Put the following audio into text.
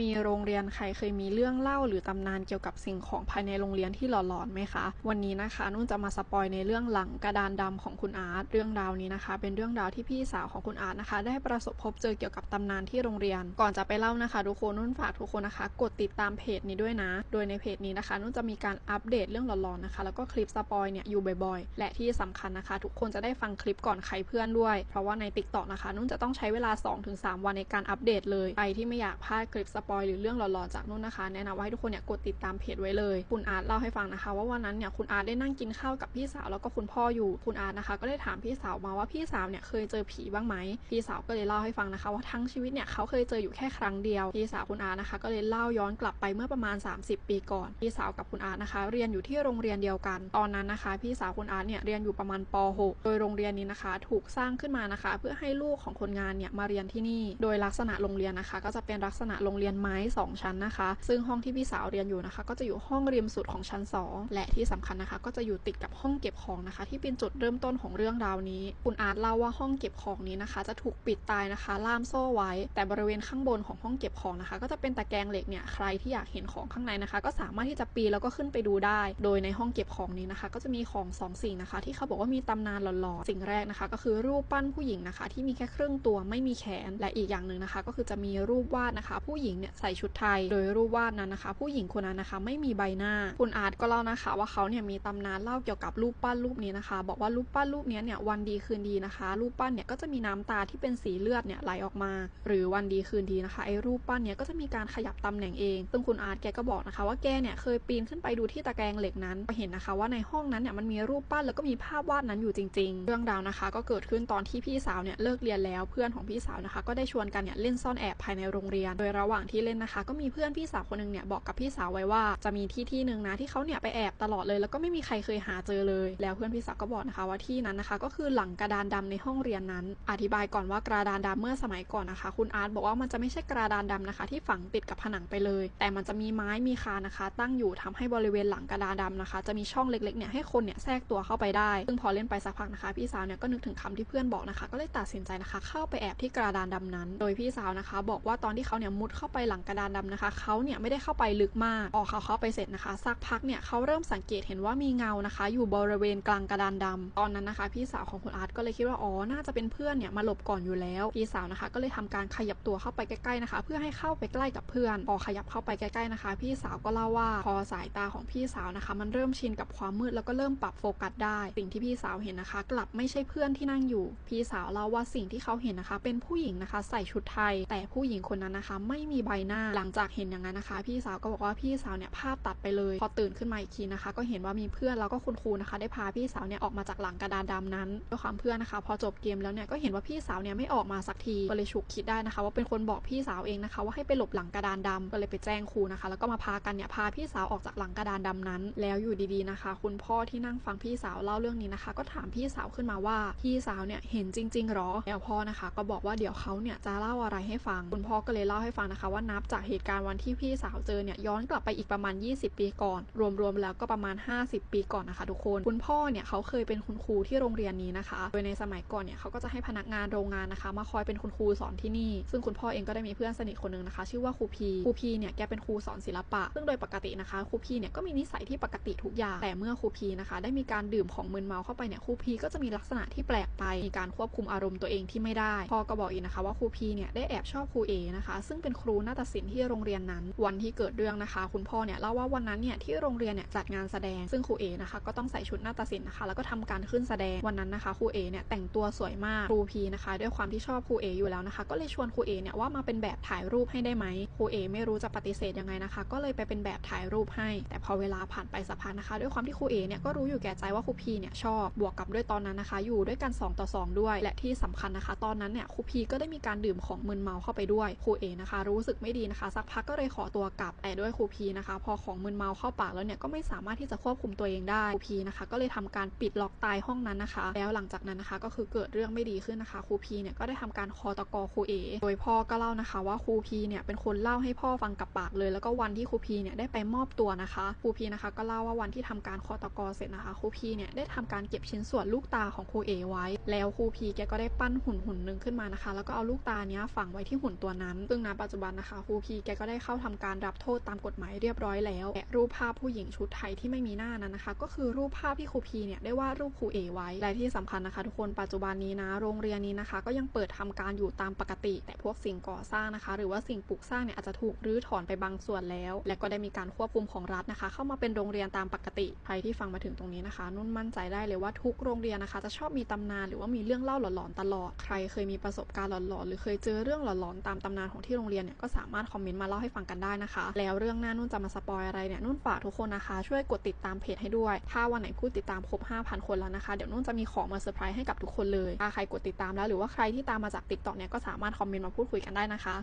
มีโรงเรียนใครเคยมีเรื่องเล่าหรือตำนานเกี่ยวกับสิ่งของภายในโรงเรียนที่หลอนๆไหมคะ วันนี้นะคะนุ่นจะมาสปอยในเรื่องหลังกระดานดำของคุณอาร์ตเรื่องราวนี้นะคะ เป็นเรื่องราวที่พี่สาวของคุณอาร์ตนะคะ ได้ประสบพบเจอเกี่ยวกับตำนานที่โรงเรียน ก่อนจะไปเล่านะคะทุกคนนุ่นฝากทุกคนนะคะ กดติดตามเพจนี้ด้วยนะ โดยในเพจนี้นะคะ นุ่นจะมีการอัปเดตเรื่องหลอนๆนะคะ แล้วก็คลิปสปอยเนี่ยอยู่บ่อยๆ และที่สำคัญนะคะ ทุกคนจะได้ฟังคลิปก่อนใครเพื่อนด้วย เพราะว่าใน t ิ k t o k นะคะ นุ่นจะต้องใช้เวลา 2-3 วันในการอัปเดตเลยใครที่ไม่อยากพลาดคลิปสปอยหรือเรื่องหลอนๆจากนุ่นนะคะ แนะนำว่าให้ทุกคนเนี่ยกดติดตามเพจไว้เลยคุณอาร์ตเล่าให้ฟังนะคะ ว่าวันนั้นเนี่ยคุณอาร์ตได้นั่งกินข้าวกับพี่สาวแล้วก็คุณพ่ออยู่คุณอาร์ตนะคะ ก็ได้ถามพี่สาวมาว่าพี่สาวเนี่ยเคยเจอผีบ้างไหมพี่สาวก็เลยเล่าให้ฟังนะคะ ว่าทั้งชีวิตเนี่ยเขาเคยเจออยู่แค่ครั้งเดียวพี่สาวคุณอาร์ตนะคะ ก็เลยเล่าย้อนกลับไปเมื่อประมาณ 30 ปีก่อน พี่สาวกับคุณอาร์ตนะคะ เรียนอยู่ที่โรงเรียนเดียวกัน ตอนนั้นนะคะ พี่สาวคุณอาร์ตเนี่ยเรียนอยู่ประมาณป .6 โดยโรงเรียนนี้นะคะ ถูกสร้างขึ้นมานะคะ เพื่อให้ลูกของคนงานเนี่ยมาเรียนที่นี่ โดยลักษณะโรงเรียนนะคะ ก็จะเป็นลักษณะโรงเรียนไม้ 2 ชั้นนะคะ ซึ่งห้องที่พี่สาวเรียนอยู่นะคะ ก็จะอยู่ห้องริมสุดของชั้น 2 และที่สำคัญนะคะ ก็จะอยู่ติดกับห้องเก็บของนะคะ ที่เป็นจุดเริ่มต้นของเรื่องราวนี้ คุณอาร์ตเล่าว่าห้องเก็บของนี้นะคะ จะถูกปิดตายนะคะ ล่ามโซ่ไว้ แต่บริเวณข้างบนของห้องเก็บของนะคะ ก็จะเป็นตะแกรงเหล็กเนี่ยใครที่อยากเห็นของข้างในนะคะ ก็สามารถที่จะปีนแล้วก็ขึ้นไปดูได้ โดยในห้องเก็บของนี้นะคะ ก็จะมีของสองสิ่งนะคะ ที่เขาบอกว่ามีตำนานหลอนๆสิ่งแรกนะคะ ก็คือรูปปั้นผู้หญิงนะคะ ที่มีแค่ครึ่งตัวไม่มีแขนและอีกอย่างหนึ่งนะคะ ก็คือจะมีรูปวาดนะคะ ผู้หญิงเนี่ยใส่ชุดไทย โดยรูปวาดนั้นนะคะ ผู้หญิงคนนั้นนะคะไม่มีใบหน้า คุณอาร์ตก็เล่านะคะ ว่าเขาเนี่ยมีตำนานเล่าเกี่ยวกับรูปปั้นรูปนี้นะคะ บอกว่ารูปปั้นรูปนี้เนี่ยวันดีคืนดีนะคะ รูปปั้นเนี่ยก็จะมีน้ำตาที่เป็นสีเลือดเนี่ยไหลออกมา หรือวันดีคืนดีนะคะไอ้รูปปั้นเนี่ยก็จะมีการขยับตำแหน่งเองซึ่งคุณอาร์ตแกก็บอกนะคะ ว่าแกเนี่ยเคยปีนขึ้นไปดูที่ตะแกรงเหล็กนั้นก็เห็นนะคะ ว่าในห้องนั้นเนี่ยมันมีรูปปั้นแล้วก็มีภาพวาดนั้นอยู่จริง ๆ เรื่องราวนะคะ ก็เกิดขึ้นตอนที่พี่สาวเนี่ยเลิกเรียนแล้วเพื่อนของพี่สาวนะคะ ก็ได้ชวนกันเนี่ยเล่นซ่อนแอบภายในโรงเรียน โดยระหว่างที่เล่นนะคะ ก็มีเพื่อนพี่สาวคนหนึงเนี่ยบอกกับพี่สาวไว้ว่าจะมีที่ที่หนึ่งนะที่เขาเนี่ยไปแอบตลอดเลยแล้วก็ไม่มีใครเคยหาเจอเลย แล้วเพื่อนพี่สาวก็บอกนะคะว่าที่นั้นนะคะ ก็คือหลังกระดานดำในห้องเรียนนั้น อธิบายก่อนว่ากระดานดำเมื่อสมัยก่อนนะคะ คุณอาร์ตบอกว่ามันจะไม่ใช่กระดานดำนะคะ ที่ฝังติดกับผนังไปเลย แต่มันจะมีไม้มีคานะคะ ตั้งอยู่ทำให้บริเวณหลังกระดานดำนะคะ จะมีช่องเล็กๆเนี่ยให้คนเนี่ยแทรกตัวเข้าไปได้ซึ่งพอเล่นไปสักพักนะคะ พี่สาวเนี่ยก็นึกถึงคำที่เพื่อนบอกนะคะ ก็เลยตัดสินใจนะคะ เข้าไปแอบที่กระดานดำนั้น โดยพี่สาวนะคะ บอกว่าตอนที่เขาเนี่ยมุดเข้าไปหลังกระดานดำนะคะเขาเนี่ยไม่ได้เข้าไปลึกมากพอกเขาเข้าไปเสร็จนะคะ สักพักเนี่ยเขาเริ่มสังเกตเห็นว่ามีเงานะคะ อยู่บริเวณกลางกระดานดำตอนนั้นนะคะ พี่สาวของคุณอาร์ตก็เลยคิดว่าอ๋อน่าจะเป็นเพื่อนเนี่ยมาหลบก่อนอยู่แล้ว พี่สาวนะคะ ก็เลยทำการขยับตัวเข้าไปใกล้ๆนะคะ เพื่อให้เข้าไปใกล้กับเพื่อนพอขยับเข้าไปใกล้ๆนะคะ พี่สาวก็เล่าว่าพอสายตาของพี่สาวนะคะ มันเริ่มชินกับความมืดแล้วก็เริ่มปรับโฟกัสได้สิ่งที่พี่สาวเห็นนะคะ กลับไม่ใช่เพื่อนที่นั่งอยู่ พี่สาวเล่าว่าสิ่งที่เขาเห็นนะคะ เป็นผู้หญิงนะคะ ใส่ชุดไทย แต่ผู้หญิงคนนั้นนะคะ ไม่มีใบหน้า หลังจากเห็นอย่างนั้นนะคะ พี่สาวก็บอกว่าพี่สาวเนี่ยภาพตัดไปเลย พอตื่นขึ้นมาอีกทีนะคะ ก็เห็นว่ามีเพื่อนแล้วก็คุณครูนะคะ ได้พาพี่สาวเนี่ยออกมาจากหลังกระดานดำนั้นด้วยความเพื่อนนะคะ พอจบเกมแล้วเนี่ยก็เห็นว่าพี่สาวเนี่ยไม่ออกมาสักทีก็เลยฉุกคิดได้นะคะ ว่าเป็นคนบอกพี่สาวเองนะคะ ว่าให้ไปหลบหลังกระดานดำก็เลยไปแจ้งครูนะคะ แล้วก็มาพากันเนี่ยพาพี่สาวออกจากหลังกระดานดำนั้น แล้วอยู่ดีๆนะคะ คุณพ่อที่นั่งฟังพี่สาวเล่าเรื่องนี้นะคะ ก็ถามพี่สาวขึ้นมาว่าพี่สาวเนี่ยเห็นจริงๆหรอแล้วพ่อนะคะ ก็บอกว่าเดี๋ยวเขาเนี่ยจะเล่าอะไรให้ฟัง คุณพ่อก็เลยเล่าให้ฟังนะคะว่าว่านับจากเหตุการณ์วันที่พี่สาวเจอเนี่ยย้อนกลับไปอีกประมาณ 20 ปีก่อน รวมๆแล้วก็ประมาณ 50 ปีก่อนนะคะ ทุกคนคุณพ่อเนี่ยเขาเคยเป็นคุณครูที่โรงเรียนนี้นะคะ โดยในสมัยก่อนเนี่ยเขาก็จะให้พนักงานโรงงานนะคะ มาคอยเป็นคุณครูสอนที่นี่ ซึ่งคุณพ่อเองก็ได้มีเพื่อนสนิทคนหนึงนะคะ ชื่อว่าครูพีครูพีเนี่ยแกเป็นครูสอนศิลปะ ซึ่งโดยปกตินะคะครูพีเนี่ยก็มีนิสัยที่ปกติทุกอย่างแต่เมื่อครูพีนะคะ ได้มีการดื่มของมึนเมาเข้าไปเนี่ยครูพีก็จะมีลักษณะที่แปลกไปมีการควบคุมอารมณ์ตัวเองที่ไม่ได้พ่อก็บอกอีกนะคะว่าครูพีเนี่ยได้แอบชอบครูเอนะคะ ซึ่งเป็นครูนาฏศิลป์ที่โรงเรียนนั้น วันที่เกิดเรื่องนะคะ คุณพ่อเนี่ยเล่าว่าวันนั้นเนี่ยที่โรงเรียนเนี่ยจัดงานแสดง ซึ่งครูเอนะคะก็ต้องใส่ชุดนาฏศิลป์นะคะแล้วก็ทำการขึ้นแสดงวันนั้นนะคะครูเอเนี่ยแต่งตัวสวยมากครูพีนะคะ ด้วยความที่ชอบครูเออยู่แล้วนะคะ ก็เลยชวนครูเอเนี่ยว่ามาเป็นแบบถ่ายรูปให้ได้ไหมครูเอไม่รู้จะปฏิเสธยังไงนะคะ ก็เลยไปเป็นแบบถ่ายรูปให้ แต่พอเวลาผ่านไปสักพักนะคะ ด้วยความที่ครูเอเนี่ยก็รู้อยู่แก่ใจว่าครูพีเนี่ยชอบบวกกับด้วยตอนนั้นนะคะ อยู่ด้วยกัน 2 ต่อ 2 ด้วย และที่สำคัญนะคะ ตอนนั้นเนี่ยครูพีก็ได้มีการดื่มของมึนเมาเข้าไปด้วยครูเอนะคะ รู้สึกไม่ดีนะคะ สักพักก็เลยขอตัวกลับแต่ด้วยครูพีนะคะ พอของมึนเมาเข้าปากแล้วเนี่ยก็ไม่สามารถที่จะควบคุมตัวเองได้ครูพีนะคะ ก็เลยทำการปิดล็อกตายห้องนั้นนะคะ แล้วหลังจากนั้นนะคะก็คือเกิดเรื่องไม่ดีขึ้นนะคะครูพีเนี่ยก็ได้ทำการคอตกอครูเอโดยพ่อก็เล่านะคะว่าครูพีเนี่ยเป็นคนเล่าให้พ่อฟังกับปากเลย แล้วก็วันที่ครูพีเนี่ยได้ไปมอบตัวนะคะครูพีนะคะ ก็เล่าว่าวันที่ทำการคอตกอเสร็จนะคะครูพีเนี่ยได้ทำการเก็บชิ้นส่วนลูกตาของครูเอไว้ แล้วครูพีแกก็ได้ปั้นหุ่นหุ่นหนึ่งขึ้นมานะคะ แล้วก็เอาลูกตาเนี้ยฝังไว้ที่หุ่นตัวนั้นซึ่งณปัจจุบันนะคะนะคะครูพีแกก็ได้เข้าทำการรับโทษตามกฎหมายเรียบร้อยแล้วและรูปภาพผู้หญิงชุดไทยที่ไม่มีหน้านั้นนะคะ ก็คือรูปภาพที่ครูพีเนี่ยได้วาดรูปครูเอไว้และที่สำคัญนะคะ ทุกคนปัจจุบันนี้นะโรงเรียนนี้นะคะ ก็ยังเปิดทำการอยู่ตามปกติ แต่พวกสิ่งก่อสร้างนะคะ หรือว่าสิ่งปลูกสร้างเนี่ยอาจจะถูกรื้อถอนไปบางส่วนแล้ว และก็ได้มีการควบคุมของรัฐนะคะ เข้ามาเป็นโรงเรียนตามปกติใครที่ฟังมาถึงตรงนี้นะคะ นุ่นมั่นใจได้เลยว่าทุกโรงเรียนนะคะ จะชอบมีตำนานหรือว่ามีเรื่องเล่าหลอนๆตลอด ใครเคยมีประสบการณ์หลอนๆหรือเคยเจอเรื่องหลอนๆตามตำนานของที่โรงเรียนเนี่ยก็สามารถคอมเมนต์มาเล่าให้ฟังกันได้นะคะ แล้วเรื่องหน้านุ่นจะมาสปอยอะไรเนี่ยนุ่นฝากทุกคนนะคะ ช่วยกดติดตามเพจให้ด้วย ถ้าวันไหนผู้ติดตามครบ 5,000 คนแล้วนะคะ เดี๋ยวนุ่นจะมีของมาเซอร์ไพรส์ให้กับทุกคนเลยถ้าใครกดติดตามแล้วหรือว่าใครที่ตามมาจากติ๊กต็อกเนี่ยก็สามารถคอมเมนต์มาพูดคุยกันได้นะคะ